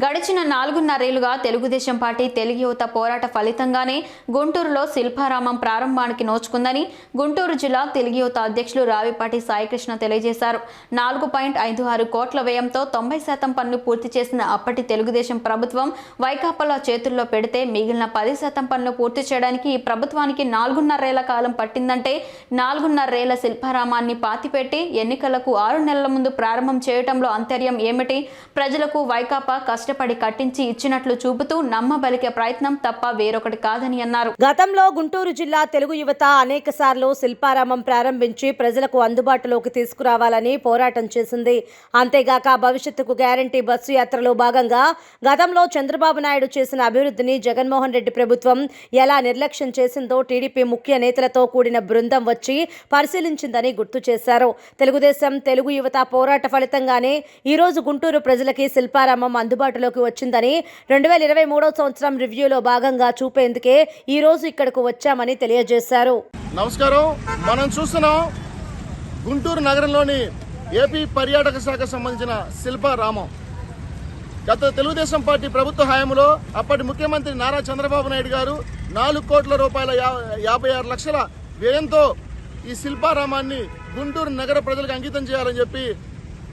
గడిచిన నాలుగున్నరేళ్ళుగా తెలుగుదేశం పార్టీ తెలుగు యువత పోరాట ఫలితంగానే గుంటూరులో శిల్పారామం ప్రారంభానికి నోచుకుందని గుంటూరు జిల్లా తెలుగు యువత అధ్యక్షులు రావిపాటి సాయికృష్ణ తెలియజేశారు. నాలుగు పాయింట్ ఐదు ఆరు కోట్ల వ్యయంతో తొంభై శాతం పనులు పూర్తి చేసిన అప్పటి తెలుగుదేశం ప్రభుత్వం వైకాపాలో చేతుల్లో పెడితే మిగిలిన పది శాతం పనులు పూర్తి చేయడానికి ఈ ప్రభుత్వానికి నాలుగున్నరేళ్ళ కాలం పట్టిందంటే నాలుగున్నరేళ్ళ శిల్పారామాన్ని పాతిపెట్టి ఎన్నికలకు ఆరు నెలల ముందు ప్రారంభం చేయటంలో అంతర్యం ఏమిటి? ప్రజలకు వైకాపా కష్టపడి కట్టించి ఇచ్చినట్లు చూపుతూ నమ్మబలికే ప్రయత్నం తప్ప వేరొకటి కాదని అన్నారు. గతంలో గుంటూరు జిల్లా తెలుగు యువత అనేక సార్లు శిల్పారామం ప్రారంభించి ప్రజలకు అందుబాటులోకి తీసుకురావాలని పోరాటం చేసింది. అంతేగాక భవిష్యత్తుకు గ్యారంటీ బస్సు యాత్రలో భాగంగా గతంలో చంద్రబాబు నాయుడు చేసిన అభివృద్ధిని జగన్మోహన్ రెడ్డి ప్రభుత్వం ఎలా నిర్లక్ష్యం చేసిందో టీడీపీ ముఖ్య నేతలతో కూడిన బృందం వచ్చి పరిశీలించిందని గుర్తు చేశారు. తెలుగుదేశం తెలుగు యువత పోరాట ఫలితంగానే ఈ రోజు గుంటూరు ప్రజలకి శిల్పారామం అందుబాటులోకి వచ్చిందని రెండు వేల ఇరవై మూడో సంవత్సరం రివ్యూలో భాగంగా చూపేందుకే ఈ రోజు ఇక్కడకు వచ్చామని తెలియజేశారు. నమస్కారం. మనం చూస్తున్నాం గుంటూరు నగరంలోని ఏపీ పర్యాటక శాఖ సంబంధించిన శిల్పారామం గత తెలుగుదేశం పార్టీ ప్రభుత్వ హయాంలో అప్పటి ముఖ్యమంత్రి నారా చంద్రబాబు నాయుడు గారు నాలుగు కోట్ల రూపాయల యా- యాభై ఆరు లక్షల వ్యయంతో ఈ శిల్పారామాన్ని గుంటూరు నగర ప్రజలకు అంకితం చేయాలని చెప్పి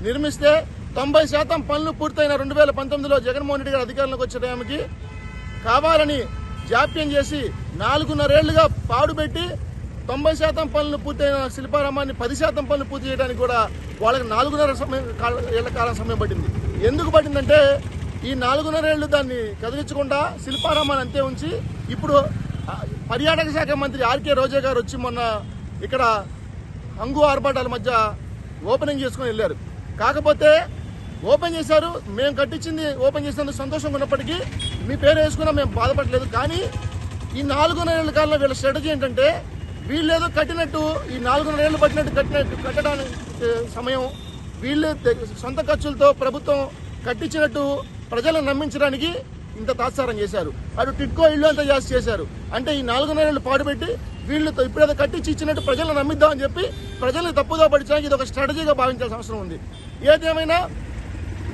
నిర్మిస్తే తొంభై శాతం పనులు పూర్తయిన రెండు వేల పంతొమ్మిదిలో జగన్మోహన్ రెడ్డి గారు అధికారంలోకి వచ్చే టైంకి కావాలని జాప్యం చేసి నాలుగున్నరేళ్ళుగా పాడుపెట్టి తొంభై శాతం పనులు పూర్తయిన శిల్పారామాన్ని పది శాతం పనులు పూర్తి చేయడానికి కూడా వాళ్ళకి నాలుగున్నర సమయం కాల- ఏళ్ళ కాలం సమయం పట్టింది. ఎందుకు పట్టిందంటే ఈ నాలుగున్నరేళ్ళు దాన్ని కదిలించకుండా శిల్పారామాన్ని అంతే ఉంచి ఇప్పుడు పర్యాటక శాఖ మంత్రి ఆర్కే రోజా గారు వచ్చి మొన్న ఇక్కడ హంగు ఆర్భాటాల మధ్య ఓపెనింగ్ చేసుకుని వెళ్ళారు. కాకపోతే ఓపెన్ చేశారు. మేము కట్టించింది ఓపెన్ చేసినందుకు సంతోషంగా ఉన్నప్పటికీ మీ పేరు వేసుకున్నా మేము బాధపడలేదు. కానీ ఈ నాలుగున్నర ఏళ్ళ కాలంలో వీళ్ళ స్ట్రాటజీ ఏంటంటే వీళ్ళేదో కట్టినట్టు ఈ నాలుగున్నర ఏళ్ళు పట్టినట్టు కట్టినట్టు కట్టడానికి సమయం వీళ్ళు సొంత ఖర్చులతో ప్రభుత్వం కట్టించినట్టు ప్రజలను నమ్మించడానికి ఇంత తాత్సారం చేశారు. అటు టిట్కో ఇల్లు అంతా జాస్తి చేశారు. అంటే ఈ నాలుగున్నర ఏళ్ళు పాడుపెట్టి వీళ్ళు ఇప్పుడేదో కట్టించి ఇచ్చినట్టు ప్రజలను నమ్మిద్దామని చెప్పి ప్రజల్ని తప్పుదో పడిచడానికి ఇది ఒక స్ట్రాటజీగా భావించాల్సిన అవసరం ఉంది. ఏదేమైనా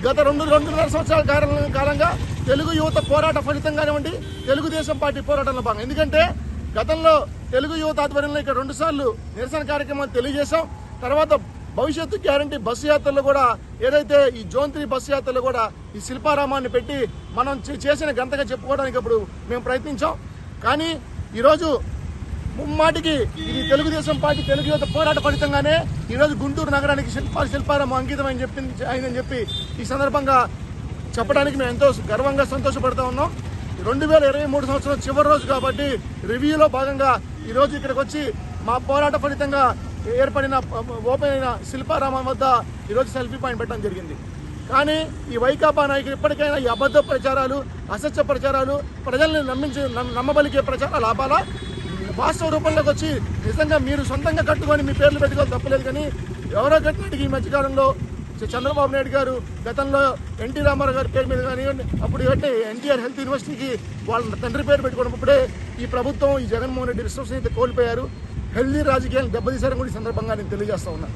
గత రెండు రెండున్నర సంవత్సరాల కాలం కాలంగా తెలుగు యువత పోరాట ఫలితం కానివ్వండి తెలుగుదేశం పార్టీ పోరాటంలో భాగం. ఎందుకంటే గతంలో తెలుగు యువత ఆధ్వర్యంలో ఇక్కడ రెండుసార్లు నిరసన కార్యక్రమాలు తెలియజేశాం. తర్వాత భవిష్యత్తు గ్యారంటీ బస్సు యాత్రలో కూడా ఏదైతే ఈ జోన్ త్రీ బస్సు యాత్రలో కూడా ఈ శిల్పారామాన్ని పెట్టి మనం చే- చేసిన గంతగా చెప్పుకోవడానికి అప్పుడు మేము ప్రయత్నించాం. కానీ ఈరోజు ముమ్మాటికి ఇది తెలుగుదేశం పార్టీ తెలుగు యువత పోరాట ఫలితంగానే ఈరోజు గుంటూరు నగరానికి శిల్పాలు శిల్పారామం అంకితం అని చెప్పింది అయిందని చెప్పి ఈ సందర్భంగా చెప్పడానికి మేము ఎంతో గర్వంగా సంతోషపడుతూ ఉన్నాం. రెండు వేల ఇరవై మూడు సంవత్సరం చివరి రోజు కాబట్టి రివ్యూలో భాగంగా ఈరోజు ఇక్కడికి వచ్చి మా పోరాట ఫలితంగా ఏర్పడిన ఓపెన్ అయిన శిల్పారామం వద్ద ఈరోజు సెల్ఫీ పాయింట్ పెట్టడం జరిగింది. కానీ ఈ వైకాపా నాయకులు ఇప్పటికైనా ఈ అబద్ధ ప్రచారాలు అసత్య ప్రచారాలు ప్రజల్ని నమ్మించి నమ్మబలికే ప్రచారాలు ఆపాలా వాస్తవ రూపంలోకి వచ్చి నిజంగా మీరు సొంతంగా కట్టుకొని మీ పేర్లు పెట్టుకోవాలి తప్పలేదు కానీ ఎవరో కట్టినట్టు ఈ మధ్యకాలంలో. చంద్రబాబు నాయుడు గారు గతంలో ఎన్టీ రామారావు గారి పేరు మీద కానివ్వండి అప్పుడు ఏంటంటే ఎన్టీఆర్ హెల్త్ యూనివర్సిటీకి వాళ్ళ తండ్రి పేరు పెట్టుకున్నప్పుడే ఈ ప్రభుత్వం ఈ జగన్మోహన్ రెడ్డి విశ్వసనీయత కోల్పోయారు. హెల్దీ రాజకీయాలను దెబ్బతీశారని కూడా ఈ సందర్భంగా నేను తెలియజేస్తా ఉన్నాను